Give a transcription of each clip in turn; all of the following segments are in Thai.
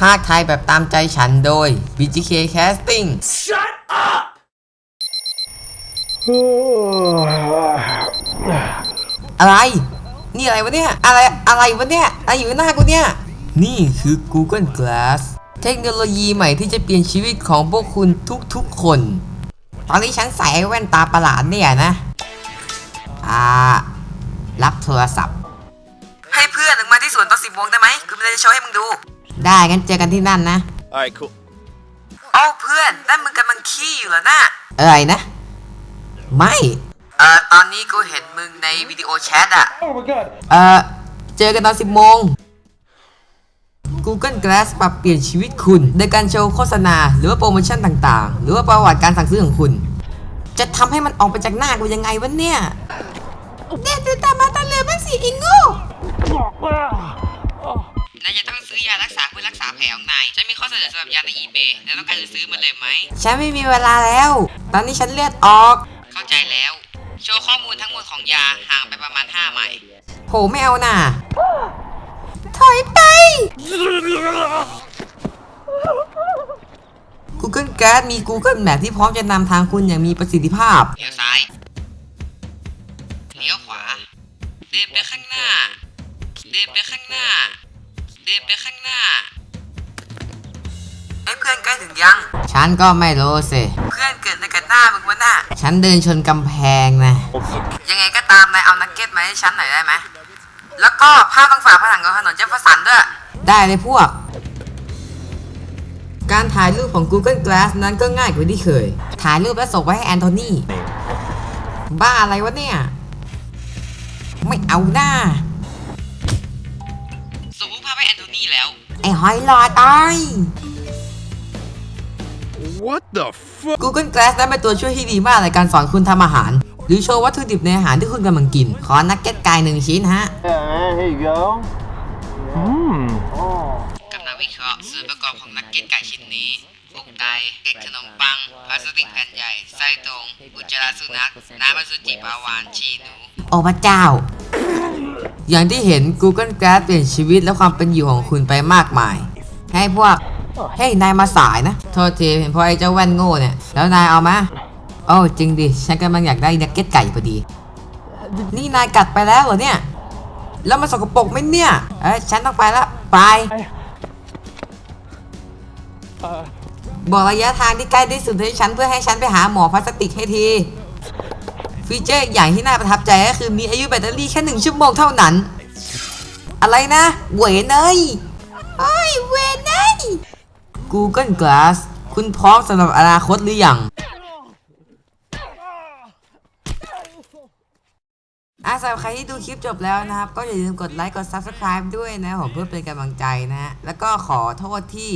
ภาคไทยแบบตามใจฉันโดย BGK Casting Shut up! อะไร นี่อะไรวะเนี่ย อะไร อะไรวะเนี่ย อะไรอยู่หน้ากูเนี่ย นี่คือ Google Glass เทคโนโลยีใหม่ที่จะเปลี่ยนชีวิตของพวกคุณทุกๆคน ตอนนี้ฉันใส่ไอ้แว่นตาประหลาดเนี่ยนะ อ่า รับโทรศัพท์ ให้เพื่อนถึงมาที่สวนตอนสิบโมงได้ไหมกูมีอะไรจะโชว์ให้มึงดู ได้งั้นเจอกันที่นั่นนะ Alright, cool. เอ้าเพื่อนนั่นมึงกำลังขี้อยู่เหรอนะอะไรนะ ไม่เอ่อตอนนี้กูเห็นมึงในวิดีโอแชทอะ Oh my god. เอ่อเจอกันตอน 10โมง Google Glass ปรับเปลี่ยนชีวิตคุณ โดยการโชว์โฆษณา หรือว่าโปรโมชั่นต่างๆ หรือว่าประวัติการสั่งซื้อของคุณ จะทำให้มันออกไปจากหน้ากูยังไงวะเนี่ย เด็ดตามมาตาเลยบ้างสิอิงโง่ นายจะต้องซื้อยารักษาเพื่อรักษาแผลของนาย ฉันมีข้อเสนอสำหรับยาในอีเบย์แล้วต้องการจะซื้อมันเลยไหม ฉันไม่มีเวลาแล้ว ตอนนี้ฉันเลือดออก เข้าใจแล้ว โชว์ข้อมูลทั้งหมดของยาห่างไปประมาณ5ไมล์โหไม่เอาน่ะ ถอยไป Google Glass มี Google Map ที่พร้อมจะนำทางคุณอย่างมีประสิทธิภาพ เลี้ยวซ้าย เลี้ยวขวา เดินไปข้างหน้า เดินไปข้างหน้า เดินไปข้างหน้าไอ้เพื่อนใกล้ถึงยัง ฉันก็ไม่รู้สิ เพื่อนเกิดในกันหน้ามึงวะน่ะฉันเดินชนกำแพงนะ ยังไงก็ตามนายเอานักเก็ตมาให้ฉันหน่อยได้ไหม แล้วก็ภาพต้องฝาผนังของถนนเจฟเฟอร์สันด้วย ได้เลยพวก การถ่ายรูปของ Google Glass นั้นก็ง่ายกว่าที่เคย ถ่ายรูปแล้วส่งไปให้แอนโทนีบ้าอะไรวะเนี่ย ไม่เอาหน้าส่งรูปภาพ ให้แอนโทนีแล้ว ไอ้หอยหลอดอ้อย What the fuck? Google Glass นั้นเป็นตัวช่วยที่ดีมากในการสอนคุณทำอาหาร หรือโชว์วัตถุดิบในอาหารที่คุณกำลังกิน ขอนักเก็ตไก่หนึ่งชิ้นฮะ Yeah, here you go. Mmm. กำลังวิเคราะห์ส่วนประกอบของนักเก็ตไก่ชิ้นนี้อกไก่เกล็ดขนมปัง พลาสติกแผ่นใหญ่ ไส้ตรง อุจจาระสุนัข น้ำอสุจิปลาวานชีหนู โอ้พระเจ้า อย่างที่เห็น Google Glass เปลี่ยนชีวิตและความเป็นอยู่ของคุณไปมากมาย ให้พวก เฮ้ย นายมาสายนะ โทษทีเห็นพราะไอ้เจ้าแว่นโง่เนี่ย แล้วนายเอามาโอ้จริงดิ ฉันกำลังอยากได้นักเก็ตไก่พอดี นี่นายกัดไปแล้วเหรอเนี่ย แล้วมันสกปรกไหมเนี่ย เอ้ยฉันต้องไปละไป บอกระยะทางที่ใกล้ที่สุดให้ฉันเพื่อให้ฉันไปหาหมอพลาสติกให้ที ฟีเจอร์อย่างที่น่าประทับใจก็คือมีอายุแบตเตอรี่แค่หนึ่งชั่วโมงเท่านั้น อะไรนะเวนเอ้ยโอ้ยเวนเอ้ย Google Glass คุณพร้อมสำหรับอนาคตหรือยังอะสำหรับใครที่ดูคลิปจบแล้วนะครับ ก็อย่าลืมกดไลค์กด Subscribe ด้วยนะผมเพื่อเป็นกำลังใจนะฮะแล้วก็ขอโทษที่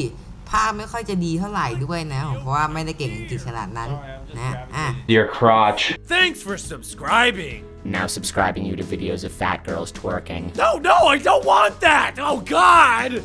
ภาพไม่ค่อยจะดีเท่าไหร่ด้วยนะผมเพราะว่าไม่ได้เก่งอังกฤษขนาดนั้นนะอะ Your crotch. Thanks for subscribing. Now subscribing you to videos of fat girls twerking. No, no, I don't want that. Oh, God.